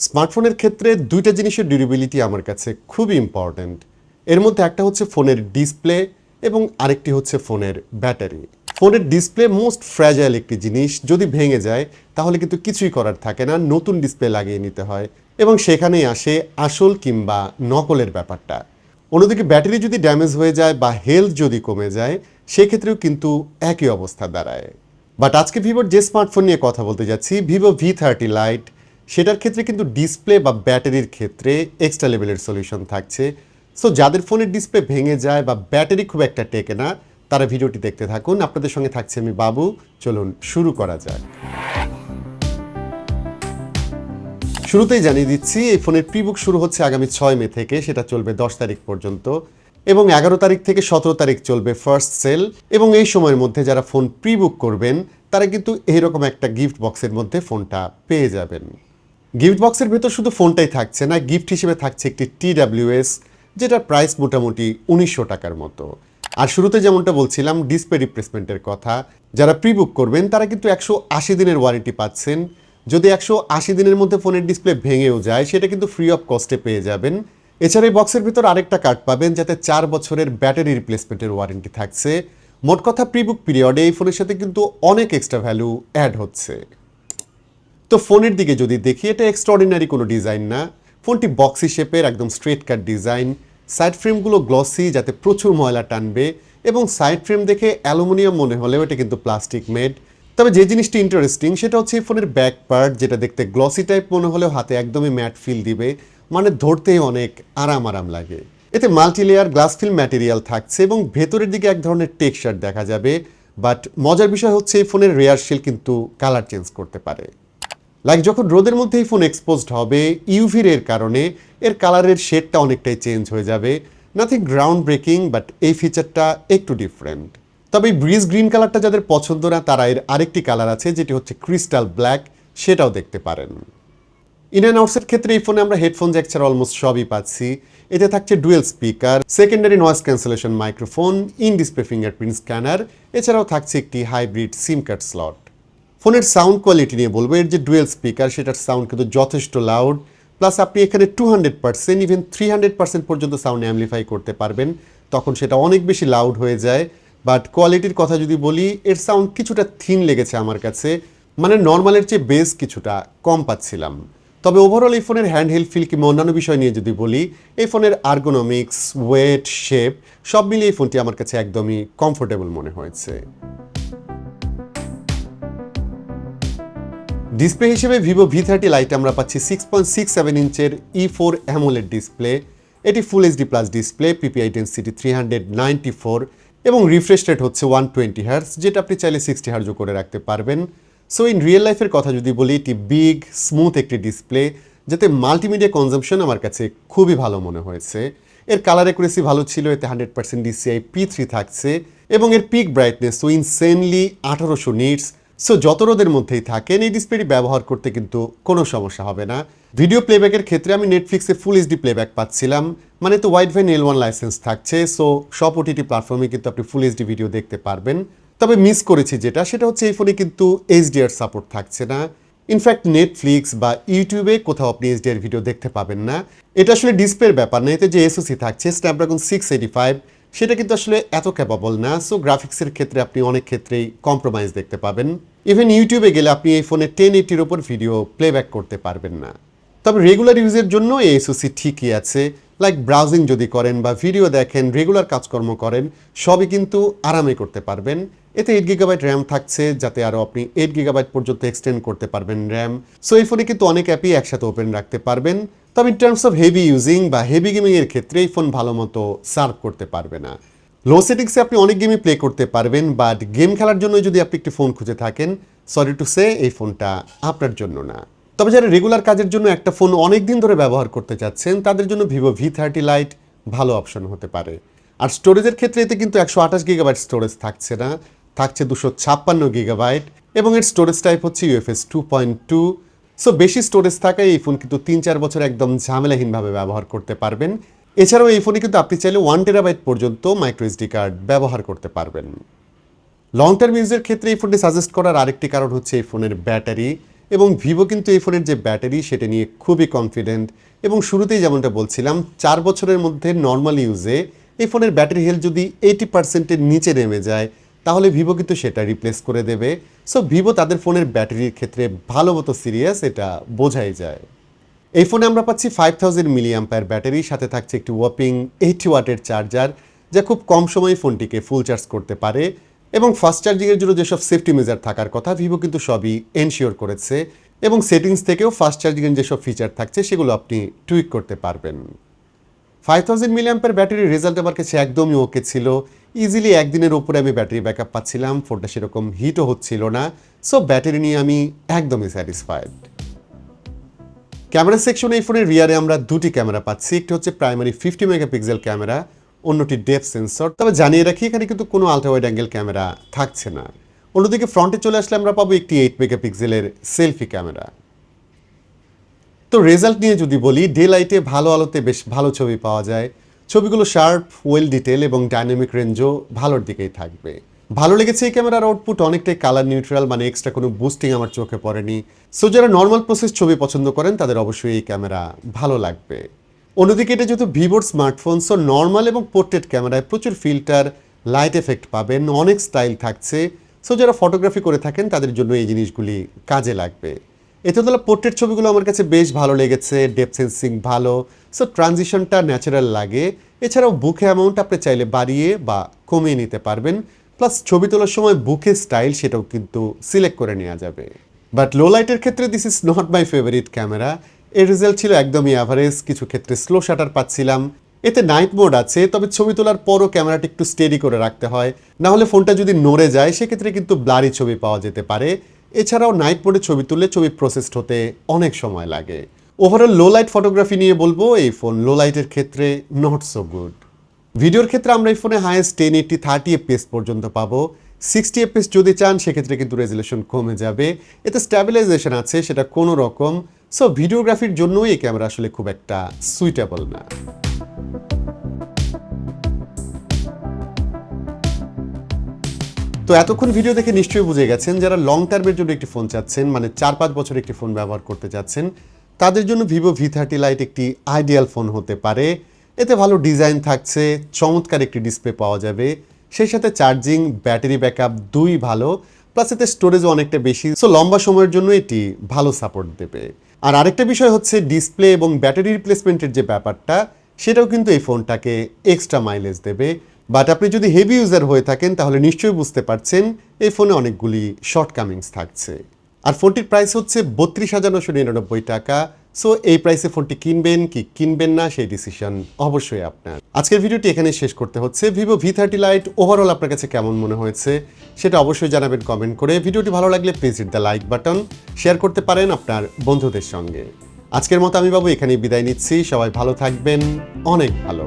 স্মার্টফোনের ক্ষেত্রে দুইটা জিনিসের ডিউরেবিলিটি আমার কাছে খুবই ইম্পর্ট্যান্ট এর মধ্যে একটা হচ্ছে ফোনের ডিসপ্লে এবং আরেকটি হচ্ছে ফোনের ব্যাটারি ফোনের ডিসপ্লে মোস্ট ফ্র্যাজাইল একটি জিনিস। যদি ভেঙে যায়, তাহলে কিন্তু কিছুই করার থাকে না, নতুন ডিসপ্লে লাগিয়ে নিতে হয় এবং সেখানেই আসে আসল কিংবা নকলের ব্যাপারটা। অন্যদিকে ব্যাটারি যদি ড্যামেজ হয়ে যায় বা হেলথ যদি কমে যায়, সেক্ষেত্রেও কিন্তু একই অবস্থা দাঁড়ায়। বাট আজকে ভিভোর যে স্মার্টফোন নিয়ে কথা বলতে যাচ্ছি ভিভো ভি থার্টি লাইট সেটার ক্ষেত্রে কিন্তু ডিসপ্লে বা ব্যাটারির ক্ষেত্রে এক্সট্রা লেভেলের সলিউশন থাকছে। সো যাদের ফোনের ডিসপ্লে ভেঙে যায় বা ব্যাটারি খুব একটা টেকে না, তারা ভিডিওটি দেখতে থাকুন। আপনাদের সঙ্গে থাকছে আমি বাবু। চলুন, শুরু করা যাক। শুরুতেই জানিয়ে দিচ্ছি, এই ফোনের প্রিবুক শুরু হচ্ছে আগামী ছয় মে থেকে, সেটা চলবে দশ তারিখ পর্যন্ত। এবং এগারো তারিখ থেকে সতেরো তারিখ চলবে ফার্স্ট সেল এবং এই সময়ের মধ্যে যারা ফোন প্রিবুক করবেন, তারা কিন্তু এইরকম একটা গিফট বক্সের মধ্যে ফোনটা পেয়ে যাবেন। গিফট বক্সের ভেতর শুধু ফোনটাই থাকছে না, গিফট হিসেবে থাকছে একটি টি টিডাব্লিউএস যেটার প্রাইস মোটামুটি উনিশশো টাকার মতো। আর শুরুতে যেমনটা বলছিলাম ডিসপ্লে রিপ্লেসমেন্টের কথা, যারা প্রি বুক করবেন, তারা কিন্তু একশো আশি দিনের ওয়ারেন্টি পাচ্ছেন। যদি একশো আশি দিনের মধ্যে ফোনের ডিসপ্লে ভেঙেও যায়, সেটা কিন্তু ফ্রি অফ কস্টে পেয়ে যাবেন। এছাড়া এই বক্সের ভিতর আরেকটা কার্ড পাবেন, যাতে চার বছরের ব্যাটারি রিপ্লেসমেন্টের ওয়ারেন্টি থাকছে। মোট কথা প্রি বুক পিরিয়ডে এই ফোনের সাথে কিন্তু অনেক এক্সট্রা ভ্যালু অ্যাড হচ্ছে। তো ফোনের দিকে যদি দেখি, এটা এক্সট্রাঅর্ডিনারি কোনো ডিজাইন না। ফোনটি বক্সি শেপের একদম স্ট্রেট কাট ডিজাইন সাইড ফ্রেমগুলো গ্লসি যাতে প্রচুর ময়লা টানবে। এবং সাইড ফ্রেম দেখে অ্যালুমিনিয়াম মনে হলেও এটা কিন্তু প্লাস্টিক মেড তবে যে জিনিসটি ইন্টারেস্টিং সেটা হচ্ছে এই ফোনের ব্যাক পার্ট যেটা দেখতে গ্লসি টাইপ মনে হলেও হাতে একদমই ম্যাট ফিল দিবে। মানে ধরতেই অনেক আরাম আরাম লাগে। এতে multi layer glass film material থাকছে এবং ভেতরের দিকে এক ধরনের টেক্সচার দেখা যাবে। বাট মজার বিষয় হচ্ছে এই ফোনের রেয়ার শিল কিন্তু কালার চেঞ্জ করতে পারে। লাইক যখন রোদের মধ্যে এই ফোন এক্সপোজড হবে ইউভি রের কারণে এর কালারের শেডটা অনেকটাই চেঞ্জ হয়ে যাবে। নাথিং গ্রাউন্ড ব্রেকিং বাট এই ফিচারটা একটু ডিফারেন্ট তবে ব্রিজ গ্রিন কালারটা যাদের পছন্দ না, তারা এর আরেকটি কালার আছে, যেটি হচ্ছে ক্রিস্টাল ব্ল্যাক সেটাও দেখতে পারেন। ইন অ্যান্ড আউটসের ক্ষেত্রে এই ফোনে আমরা হেডফোন জ্যাক ছাড়া অলমোস্ট সবই পাচ্ছি। এতে থাকছে dual speaker secondary noise cancellation microphone in display fingerprint scanner এছাড়াও থাকছে একটি হাইব্রিড সিম কার্ড স্লট ফোনের সাউন্ড কোয়ালিটি নিয়ে বলব, এর যে ডুয়েল স্পিকার, সেটার সাউন্ড কিন্তু যথেষ্ট লাউড প্লাস আপনি এখানে two hundred percent even three hundred percent পর্যন্ত সাউন্ড অ্যামলিফাই করতে পারবেন। তখন সেটা অনেক বেশি লাউড হয়ে যায়। বাট কোয়ালিটির কথা যদি বলি, এর সাউন্ড কিছুটা থিন লেগেছে আমার কাছে। মানে নর্মালের চেয়ে বেস কিছুটা কম পাচ্ছিলাম। তবে ওভারঅল এই ফোনের হ্যান্ড হেল্ড ফিল কিংবা অন্যান্য বিষয় নিয়ে যদি বলি, এই ফোনের আর্গোনমিক্স ওয়েট শেপ সব মিলিয়ে এই ফোনটি আমার কাছে একদমই কমফোর্টেবল মনে হয়েছে। ডিসপ্লে হিসেবে ভিভো ভি থার্টি লাইট আমরা পাচ্ছি সিক্স পয়েন্ট সিক্স সেভেন ইঞ্চের ই ফোর অ্যামোলেড ডিসপ্লে এটি full HD plus display PPI density three hundred ninety four এবং রিফ্রেশ রেট হচ্ছে ওয়ান টোয়েন্টি হার্স যেটা আপনি চাইলে সিক্সটি হার্জও করে রাখতে পারবেন। সো ইন রিয়েল লাইফের কথা যদি বলি, এটি বিগ স্মুথ একটি ডিসপ্লে যাতে মাল্টিমিডিয়া কনজামশন আমার কাছে খুবই ভালো মনে হয়েছে। এর কালার অ্যাকুরেসি ভালো ছিল, এতে hundred percent DCI P three থাকছে এবং এর পিক ব্রাইটনেস ও ইনসেনলি আঠারোশো নিটস সো যত রোদের মধ্যেই থাকেন, এই ডিসপ্লেটি ব্যবহার করতে কিন্তু কোনো সমস্যা হবে না। ভিডিও প্লেব্যাকের ক্ষেত্রে আমি নেটফ্লিক্সে ফুল এইচডি প্লেব্যাক পাচ্ছিলাম। মানে তো Widevine L one licence থাকছে সো সব ওটিটি প্ল্যাটফর্মে কিন্তু আপনি ফুল এইচডি ভিডিও দেখতে পারবেন। তবে মিস করেছি যেটা, সেটা হচ্ছে এই ফোনে কিন্তু এইচডিআর সাপোর্ট থাকছে না। ইনফ্যাক্ট নেটফ্লিক্স বা ইউটিউবে কোথাও আপনি এইচডিআর ভিডিও দেখতে পাবেন না। এটা আসলে ডিসপ্লের ব্যাপার না, এতে যে এসওসি থাকছে স্ন্যাপড্রাগন সিক্স এইটি ফাইভ সেটা কিন্তু আসলে এত ক্যাপাবল না। সো গ্রাফিক্সের ক্ষেত্রে আপনি অনেক ক্ষেত্রেই কম্প্রোমাইজ দেখতে পাবেন। ইভেন ইউটিউবে গেলে আপনি এই ফোনে টেন এইটির ওপর ভিডিও প্লেব্যাক করতে পারবেন না। তবে রেগুলার ইউজের জন্য এই এসওসি ঠিকই আছে। লাইক ব্রাউজিং যদি করেন বা ভিডিও দেখেন রেগুলার কাজকর্ম করেন, সবই কিন্তু আরামে করতে পারবেন। এতে এইট গিগাবাইট র্যাম থাকছে, যাতে আরও আপনি এইট গিগাবাইট পর্যন্ত এক্সটেন্ড করতে পারবেন র্যাম সো এই ফোনে কিন্তু অনেক অ্যাপই একসাথে ওপেন রাখতে পারবেন। তবে in terms of heavy using বা হেভি গেমিংয়ের ক্ষেত্রে এই ফোন ভালো মতো সার্ভ করতে পারবে না। লো সেটিংসে আপনি অনেক গেমই প্লে করতে পারবেন বাট গেম খেলার জন্য যদি আপনি একটি ফোন খুঁজে থাকেন সরি টু সে এই ফোনটা আপনার জন্য না। তবে যারা রেগুলার কাজের জন্য একটা ফোন অনেক দিন ধরে ব্যবহার করতে চাচ্ছেন, তাদের জন্য ভিভো ভি থার্টি লাইট ভালো অপশন হতে পারে। আর স্টোরেজের ক্ষেত্রে এতে কিন্তু একশো আঠাশ গিগাবাইট স্টোরেজ থাকছে না। থাকছে দুশো ছাপ্পান্ন গিগাবাইট এবং এর স্টোরেজ টাইপ হচ্ছে UFS two point two so বেশি স্টোরেজ থাকায় এই ফোন কিন্তু তিন চার বছর একদম ঝামেলাহীনভাবে ব্যবহার করতে পারবেন। এছাড়াও এই ফোনে কিন্তু আপনি চাইলে ওয়ান টেরাবাইট পর্যন্ত মাইক্রো এসডি কার্ড ব্যবহার করতে পারবেন। লং টার্ম ইউজের ক্ষেত্রে এই ফোনটি সাজেস্ট করার আরেকটি কারণ হচ্ছে এই ফোনের ব্যাটারি এবং ভিভো কিন্তু এই ফোনের যে ব্যাটারি, সেটা নিয়ে খুবই কনফিডেন্ট এবং শুরুতেই যেমনটা বলছিলাম, চার বছরের মধ্যে নর্মাল ইউজে এই ফোনের ব্যাটারি হেলথ যদি এইটি পার্সেন্টের নিচে নেমে যায় তাহলে ভিভো কিন্তু সেটা রিপ্লেস করে দেবে। সো ভিভো তাদের ফোনের ব্যাটারির ক্ষেত্রে ভালো মতো সিরিয়াস এটা বোঝাই যায়। এই ফোনে আমরা পাচ্ছি ফাইভ থাউজেন্ড মিলিয়াম্পায়ার ব্যাটারি, সাথে থাকছে একটি ওয়াপিং এইটি ওয়াটের চার্জার যা খুব কম সময়ে ফোনটিকে ফুল চার্জ করতে পারে। এবং ফাস্ট চার্জিংয়ের জন্য যেসব সেফটি মেজার থাকার কথা ভিভো কিন্তু সবই এনশিওর করেছে। এবং সেটিংস থেকেও ফাস্ট চার্জিংয়ের যেসব ফিচার থাকছে, সেগুলো আপনি টুইক করতে পারবেন। ফাইভ থাউজেন্ড মিলিয়াম্পের ব্যাটারির রেজাল্ট আমার কাছে একদমই ওকে ছিল। ইজিলি একদিনের ওপরে আমি ব্যাটারি ব্যাকআপ পাচ্ছিলাম ফোনটা সেরকম হিটও হচ্ছিল না। সো ব্যাটারি নিয়ে আমি একদমই স্যাটিসফাইড ক্যামেরা সেকশনে এই ফোনের রিয়ারে আমরা দুটি ক্যামেরা পাচ্ছি, একটি হচ্ছে প্রাইমারি ফিফটি মেগাপিক্সেল ক্যামেরা অন্যটি ডেপ সেন্সর তবে জানিয়ে রাখি, এখানে কিন্তু কোনো আলট্রা ওয়াইড অ্যাঙ্গেল ক্যামেরা থাকছে না। অন্যদিকে ফ্রন্টে চলে আসলে আমরা পাবো একটি এইট মেগাপিক্সেলের সেলফি ক্যামেরা তো রেজাল্ট নিয়ে যদি বলি ডে লাইটে ভালো আলোতে বেশ ভালো ছবি পাওয়া যায়। ছবিগুলো শার্প ওয়েল ডিটেল এবং ডাইনামিক রেঞ্জও ভালোর দিকেই থাকবে। ভালো লেগেছে এই ক্যামেরার আউটপুট অনেকটাই কালার নিউট্রাল মানে এক্সট্রা কোনো বুস্টিং আমার চোখে পড়েনি। সো যারা নর্মাল প্রসেস ছবি পছন্দ করেন, তাদের অবশ্যই এই ক্যামেরা ভালো লাগবে। অন্যদিকে এটা যেহেতু ভিভোর স্মার্টফোন সো নর্মাল এবং পোর্ট্রেট ক্যামেরায় প্রচুর ফিল্টার লাইট এফেক্ট পাবেন, অনেক স্টাইল থাকছে। সো যারা ফটোগ্রাফি করে থাকেন, তাদের জন্য এই জিনিসগুলি কাজে লাগবে। এতে তোলা পোর্ট্রেট ছবিগুলো আমার কাছে বেশ ভালো লেগেছে ডেপ সেন্সিং ভালো সো ট্রানজিশনটা ন্যাচারাল লাগে। এছাড়াও বুকে অ্যামাউন্ট আপনি চাইলে বাড়িয়ে বা কমিয়ে নিতে পারবেন প্লাস ছবি তোলার সময় বুকে স্টাইল সেটাও কিন্তু সিলেক্ট করে নেওয়া যাবে। বাট লো লাইটের ক্ষেত্রে this is not my favourite camera এর রেজাল্ট ছিল একদমই অ্যাভারেজ কিছু ক্ষেত্রে স্লো শাটার পাচ্ছিলাম। এতে নাইট মোড আছে, তবে ছবি তোলার পরও ক্যামেরাটা একটু স্টেডি করে রাখতে হয় না হলে ফোনটা যদি নড়ে যায়, সেক্ষেত্রে কিন্তু ব্লারি ছবি পাওয়া যেতে পারে। এছাড়াও নাইট মোডে ছবি তুললে ছবি প্রসেসড হতে অনেক সময় লাগে। ওভারঅল লো লাইট ফটোগ্রাফি নিয়ে বলব, এই ফোন লো লাইটের ক্ষেত্রে নট সো গুড ভিডিওর ক্ষেত্রে আমরা এই ফোনে highest ten eighty thirty FPS পর্যন্ত পাবো। সিক্সটি এফপিএস যদি চান, সেক্ষেত্রে কিন্তু রেজুলেশন কমে যাবে। এতে স্ট্যাবিলাইজেশন আছে, সেটা কোনো রকম। সো ভিডিওগ্রাফির জন্যই এই ক্যামেরা আসলে খুব একটা সুইটেবল না। তো এতক্ষণ ভিডিও দেখে নিশ্চয়ই বুঝে গেছেন যারা লং টার্মের জন্য একটি ফোন চাচ্ছেন মানে চার পাঁচ বছর একটি ফোন ব্যবহার করতে চাচ্ছেন, তাদের জন্য ভিভো ভি থার্টি লাইট একটি আইডিয়াল ফোন হতে পারে। এতে ভালো ডিজাইন থাকছে, চমৎকার একটি ডিসপ্লে পাওয়া যাবে। সেই সাথে চার্জিং ব্যাটারি ব্যাকআপ দুই ভালো প্লাস এতে স্টোরেজও অনেকটা বেশি। সো লম্বা সময়ের জন্য এটি ভালো সাপোর্ট দেবে। আর আরেকটা বিষয় হচ্ছে ডিসপ্লে এবং ব্যাটারি রিপ্লেসমেন্টের যে ব্যাপারটা, সেটাও কিন্তু এই ফোনটাকে এক্সট্রা মাইলেজ দেবে। বাট আপনি যদি হেভি ইউজার হয়ে থাকেন, তাহলে নিশ্চয়ই বুঝতে পারছেন, এই ফোনে অনেকগুলি শর্টকামিংস থাকছে। আর ফোনটির প্রাইস হচ্ছে বত্রিশ হাজার নশো নিরানব্বই টাকা। সো এই প্রাইসে ফোনটি কিনবেন, কি কিনবেন না, সেই ডিসিশন অবশ্যই আপনার। আজকের ভিডিওটি এখানে শেষ করতে হচ্ছে। Vivo V thirty lite overall আপনার কাছে কেমন মনে হয়েছে, সেটা অবশ্যই জানাবেন কমেন্ট করে। ভিডিওটি ভালো লাগলে please hit the like button share করতে পারেন আপনার বন্ধুদের সঙ্গে। আজকের মতো আমি বাবু এখানেই বিদায় নিচ্ছি। সবাই ভালো থাকবেন। অনেক ভালো।